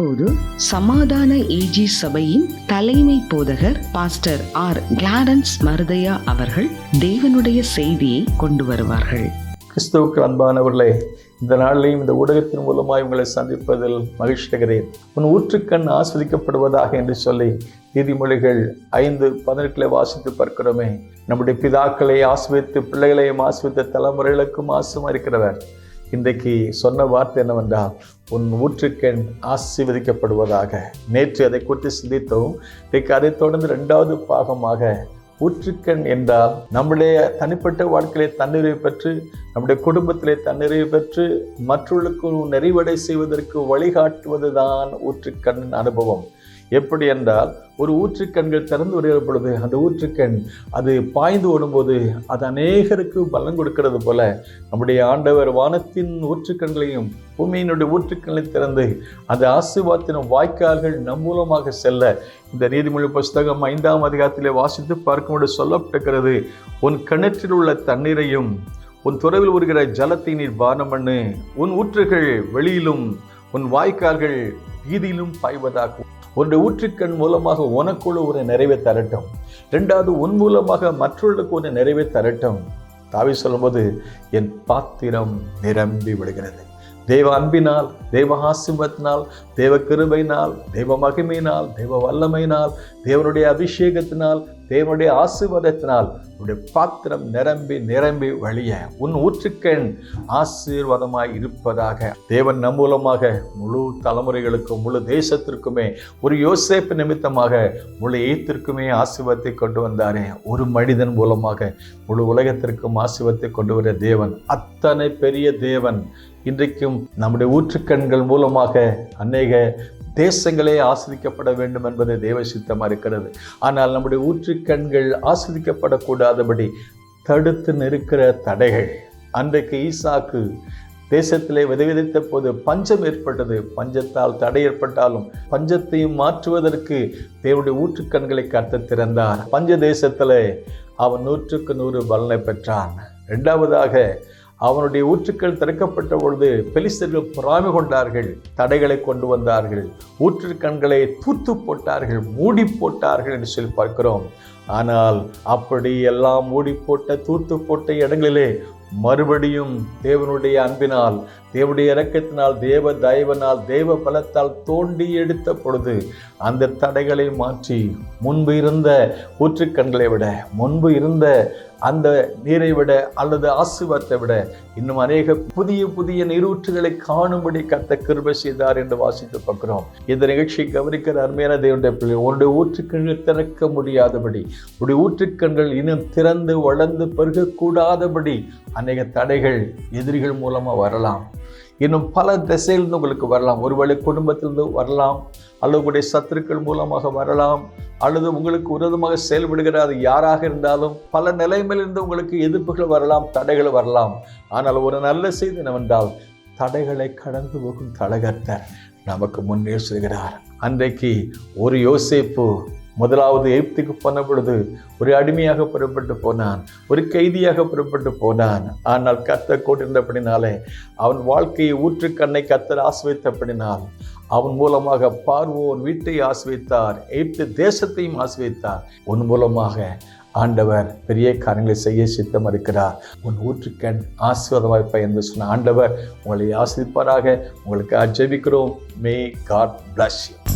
அப்போது சமாதான ஏஜி சபையின் தலைமை போதகர் பாஸ்டர் ஆர் கிளாரன்ஸ் மருதையா அவர்கள் தேவனுடைய செய்தியை கொண்டு வருவார்கள். கிறிஸ்துவுக்கு அன்பானவர்களே இந்த நாளிலையும் இந்த ஊடகத்தின் மூலமாய் உங்களை சந்திப்பதில் மகிழ்ச்சிகிறேன் உன் ஊற்றுக்கண் ஆஸ்வதிக்கப்படுவதாக என்று சொல்லி நீதிமொழிகள் ஐந்து பதினெட்டில் வாசித்து பார்க்கிறோமே. நம்முடைய பிதாக்களை ஆஸ்வதித்து பிள்ளைகளையும் ஆஸ்வதித்த தலைமுறைகளுக்கும் ஆசுமா இருக்கிறவர் இன்றைக்கு சொன்ன வார்த்தை என்னவென்றால் உன் ஊற்றுக்கண் ஆசீர்வதிக்கப்படுவதாக. நேற்று அதை குறித்து சிந்தித்தோம். இன்றைக்கு அதை தொடர்ந்து ரெண்டாவது பாகமாக ஊற்றுக்கண் என்றால் நம்முடைய தனிப்பட்ட வாழ்க்கையிலே தன்னிறைவு பெற்று நம்முடைய குடும்பத்திலே தன்னிறைவு பெற்று மற்றவர்களுக்கு நிறைவடை செய்வதற்கு வழிகாட்டுவதுதான் ஊற்றுக்கண் அனுபவம். எப்படி என்றால் ஒரு ஊற்றுக்கண்கள் திறந்து வருகிற பொழுது அந்த ஊற்றுக்கண் அது பாய்ந்து ஓடும்போது அது அநேகருக்கு பலன் கொடுக்கிறது போல நம்முடைய ஆண்டவர் வானத்தின் ஊற்றுக்கண்களையும் பூமியினுடைய ஊற்றுக்கண்களை திறந்து அந்த ஆசிர்வாத்தின வாய்க்கால்கள் நம் மூலமாக செல்ல இந்த நீதிமொழி புஸ்தகம் ஐந்தாம் அதிகாரத்திலே வாசித்து பார்க்கும்போது சொல்லப்பட்டிருக்கிறது. உன் கிணற்றில் உள்ள தண்ணீரையும் உன் துறவில் வருகிற ஜலத்தை நீர் பானம் பண்ணு. உன் ஊற்றுகள் வெளியிலும் உன் வாய்க்கால்கள் வீதியிலும் பாய்வதாகும். ஒன்று ஊற்றுக்கண் மூலமாக உனக்குள்ள ஒரு நிறைவை தரட்டும். ரெண்டாவது உன் மூலமாக மற்றவர்களுக்கு ஒரு நிறைவை தரட்டும். தாவி சொல்லும்போது என் பாத்திரம் நிரம்பி விடுகிறது. தேவ அன்பினால் தேவ ஆசிர்வத்தினால் தேவ கிருபையினால் தேவ மகிமையினால் தேவ வல்லமையினால் தேவனுடைய அபிஷேகத்தினால் தேவனுடைய ஆசீர்வாதத்தினால் உன்னுடைய பாத்திரம் நிரம்பி நிரம்பி வழிய. உன் ஊற்றுக்கண் ஆசீர்வாதமாய் இருப்பதாக. தேவன் நம் மூலமாக முழு தலைமுறைகளுக்கும் முழு தேசத்திற்குமே ஒரு யோசேப்பு நிமித்தமாக முழு எய்த்திற்குமே ஆசீர்வாதத்தை கொண்டு வந்தாரே. ஒரு மனிதன் மூலமாக முழு உலகத்திற்கும் ஆசீர்வாதத்தை கொண்டு வர தேவன் அத்தனை பெரிய தேவன். இன்றைக்கும் நம்முடைய ஊற்றுக்கண்கள் மூலமாக அநேக தேசங்களே ஆஸ்வதிக்கப்பட வேண்டும் என்பது தேவ சித்தமாக இருக்கிறது ஆனால் நம்முடைய ஊற்றுக்கண்கள் ஆஸ்வதிக்கப்படக்கூடாதபடி தடுத்து நிற்கிற தடைகள். அன்றைக்கு ஈசாக்கு தேசத்திலே விதை விதைத்த போது பஞ்சம் ஏற்பட்டது. பஞ்சத்தால் தடை ஏற்பட்டாலும் பஞ்சத்தையும் மாற்றுவதற்கு தேவனுடைய ஊற்றுக்கண்களை கத்த திறந்தார். பஞ்ச தேசத்தில் அவன் நூற்றுக்கு நூறு பலனை பெற்றான். இரண்டாவதாக அவனுடைய ஊற்றுக்கள் திறக்கப்பட்ட பொழுது பெலிஸ்தர்கள் பொறாமை கொண்டார்கள் தடைகளை கொண்டு வந்தார்கள் ஊற்றுக்கண்களை தூத்து போட்டார்கள் மூடி போட்டார்கள் என்று சொல்லி பார்க்கிறோம். ஆனால் அப்படி எல்லாம் மூடி போட்ட தூத்து போட்ட இடங்களிலே மறுபடியும் தேவனுடைய அன்பினால் தேவனுடைய இறக்கத்தினால் தேவ தயவனால் தேவ பலத்தால் தோண்டி எடுத்த பொழுது அந்த தடைகளை மாற்றி முன்பு இருந்த ஊற்றுக்கண்களை விட முன்பு இருந்த அந்த நீரை விட அல்லது ஆசிர்வாதத்தை விட இன்னும் அநேக புதிய புதிய நீரூற்றுகளை காணும்படி கத்த கிருப செய்தார் என்று வாசித்து பார்க்கிறோம். இந்த நிகழ்ச்சியை கவனிக்கிற அருமையான தேவனுடைய பிள்ளை உன்னுடைய ஊற்றுக்கண்கள் திறக்க முடியாதபடி உடைய ஊற்றுக்கண்கள் இன்னும் திறந்து வளர்ந்து பெருகக்கூடாதபடி அநேக தடைகள் எதிரிகள் மூலமாக வரலாம். இன்னும் பல திசையிலிருந்து உங்களுக்கு வரலாம். ஒருவேளை குடும்பத்திலிருந்து வரலாம். அல்லது உங்களுடைய சத்துருக்கள் மூலமாக வரலாம். அல்லது உங்களுக்கு விரோதமாக செயல்படுகிற அது யாராக இருந்தாலும் பல நிலைமையிலிருந்து உங்களுக்கு எதிர்ப்புகள் வரலாம் தடைகள் வரலாம். ஆனால் ஒரு நல்ல செய்தி என்னவென்றால் தடைகளை கடந்து போகும் தலகர்த்தர் நமக்கு முன்னே சொல்கிறார். அன்றைக்கு ஒரு யோசிப்பு முதலாவது எய்ப்துக்கு போன பொழுது ஒரு அடிமையாக புறப்பட்டு போனான் ஒரு கைதியாக புறப்பட்டு போனான். ஆனால் கத்த கொண்டிருந்தபடினாலே அவன் வாழ்க்கையை ஊற்றுக்கண்ணை கத்தர் ஆசிரியத்தபடினால் அவன் மூலமாக பார்வோன் வீட்டை ஆசிரித்தார் எய்ப்து தேசத்தையும் ஆசிரித்தார் உன் மூலமாக ஆண்டவர் பெரிய காரியங்களை செய்ய சித்தம் இருக்கிறார் உன் ஊற்றுக்கண் ஆசீர்வாதமாய்ப்பா என்று சொன்ன ஆண்டவர் உங்களை ஆசிரிப்பாராக உங்களுக்கு அஜபிக்கிறோம் மே காட் பிளஸ் யூ